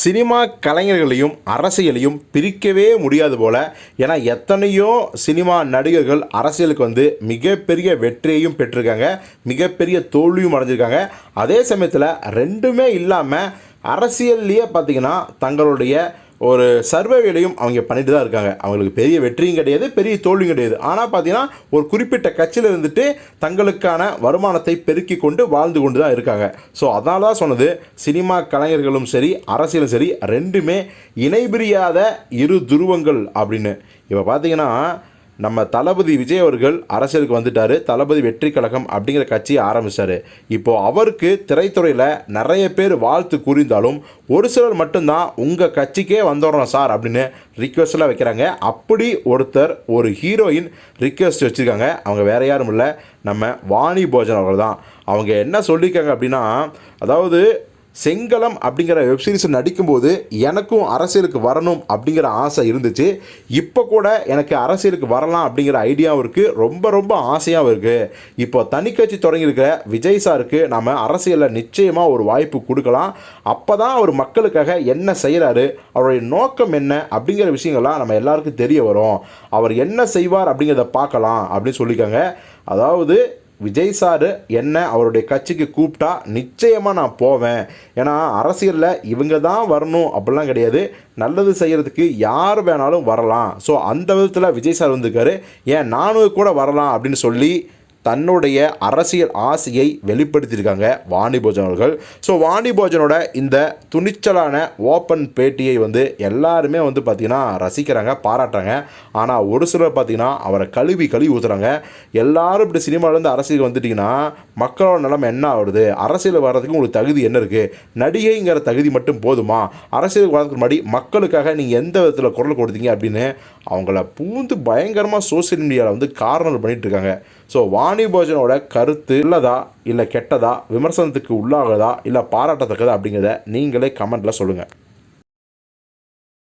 Cinema கலைஞர்களையும் அரசியலையும் பிரிக்கவே முடியாது போல. ஏன்னா எத்தனையோ சினிமா நடிகர்கள் அரசியலுக்கு வந்து மிகப்பெரிய வெற்றியையும் பெற்றிருக்காங்க. மிகப்பெரிய தோல்வியும் அடைஞ்சிருக்காங்க. அதே சமயத்தில் ரெண்டுமே இல்லாமல் அரசியல்லையே பார்த்தீங்கன்னா தங்களுடைய ஒரு சர்வைவிலையும் அவங்க பண்ணிட்டு தான் இருக்காங்க. அவங்களுக்கு பெரிய வெற்றியும் கிடையாது பெரிய தோல்வியும் கிடையாது. ஆனால் பார்த்தீங்கன்னா ஒரு குறிப்பிட்ட கட்சியில் இருந்துட்டு தங்களுக்கான வருமானத்தை பெருக்கி கொண்டு வாழ்ந்து கொண்டு தான் இருக்காங்க. ஸோ அதனால தான் சொன்னது சினிமா கலைஞர்களும் சரி அரசியலும் சரி ரெண்டுமே இணைபிரியாத இரு துருவங்கள் அப்படின்னு. இப்போ பார்த்தீங்கன்னா நம்ம தளபதி விஜய் அவர்கள் அரசியலுக்கு வந்துட்டார். தளபதி வெற்றி கழகம் அப்படிங்கிற கட்சியை ஆரம்பித்தார் இப்போது அவருக்கு திரைத்துறையில் நிறைய பேர் வாழ்த்து கூறிந்தாலும் ஒரு சிலர் மட்டும்தான் உங்கள் கட்சிக்கே வந்துடுறோம் சார் அப்படின்னு ரிக்வெஸ்ட்லாம் வைக்கிறாங்க. அப்படி ஒருத்தர் ஒரு ஹீரோயின் ரிக்வெஸ்ட் வச்சுருக்காங்க. அவங்க வேறு யாரும் இல்லை. நம்ம வாணி போஜன் அவர்கள் தான் அவங்க என்ன சொல்லியிருக்காங்க அப்படின்னா அதாவது செங்கலம் அப்படிங்கிற வெப்சீரிஸ் நடிக்கும்போது எனக்கும் அரசியலுக்கு வரணும் அப்படிங்கிற ஆசை இருந்துச்சு. இப்போ கூட எனக்கு அரசியலுக்கு வரலாம் அப்படிங்கிற ஐடியாவும் இருக்குது ரொம்ப ரொம்ப ஆசையாகவும் இருக்குது இப்போ தனிக்கட்சி தொடங்கியிருக்கிற விஜய் சாருக்கு நம்ம அரசியலில் நிச்சயமாக ஒரு வாய்ப்பு கொடுக்கலாம். அப்போ தான் அவர் மக்களுக்காக என்ன செய்கிறாரு அவருடைய நோக்கம் என்ன? அப்படிங்கிற விஷயங்கள்லாம் நம்ம எல்லாருக்கும் தெரிய வரும். அவர் என்ன செய்வார் அப்படிங்கிறத பார்க்கலாம் அப்படின்னு சொல்லியிருக்காங்க. அதாவது விஜய் சார் என்ன அவருடைய கட்சிக்கு கூப்பிட்டா நிச்சயமாக நான் போவேன். ஏன்னா அரசியலில் இவங்க தான் வரணும் அப்படிலாம் கிடையாது. நல்லது செய்கிறதுக்கு யார் வேணாலும் வரலாம். ஸோ அந்த விதத்தில் விஜய் சார் வந்திருக்காரு. ஏன் நானும் கூட வரலாம் அப்படின்னு சொல்லி தன்னுடைய அரசியல் ஆசையை வெளிப்படுத்தியிருக்காங்க வாணி போஜன் அவர்கள். ஸோ வாணி போஜனோட இந்த துணிச்சலான ஓப்பன் பேட்டியை வந்து எல்லாருமே வந்து பார்த்திங்கன்னா ரசிக்கிறாங்க பாராட்டுறாங்க. ஆனால் ஒரு சிலர் பார்த்திங்கன்னா அவரை கழுவி கழுவி ஊற்றுறாங்க எல்லாரும் இப்படி சினிமாவிலேருந்து அரசியல் வந்துட்டிங்கன்னா மக்களோட நிலைமை என்ன ஆகுது? அரசியல் வர்றதுக்கு உங்களுக்கு தகுதி என்ன இருக்குது நடிகைங்கிற தகுதி மட்டும் போதுமா? அரசியலுக்கு வர்றதுக்கு முன்னாடி மக்களுக்காக நீங்கள் எந்த விதத்தில் குரல் கொடுத்தீங்க அப்படின்னு அவங்கள பூந்து பயங்கரமாக சோசியல் மீடியாவில் வந்து காரணம் பண்ணிகிட்ருக்காங்க இருக்காங்க. ஸோ வாணி போஜனோட கருத்து இல்லதா இல்லை கெட்டதா விமர்சனத்துக்கு உள்ளாகுதா இல்லை பாராட்டத்தக்கதா அப்படிங்கிறத நீங்களே கமெண்ட்டில் சொல்லுங்கள்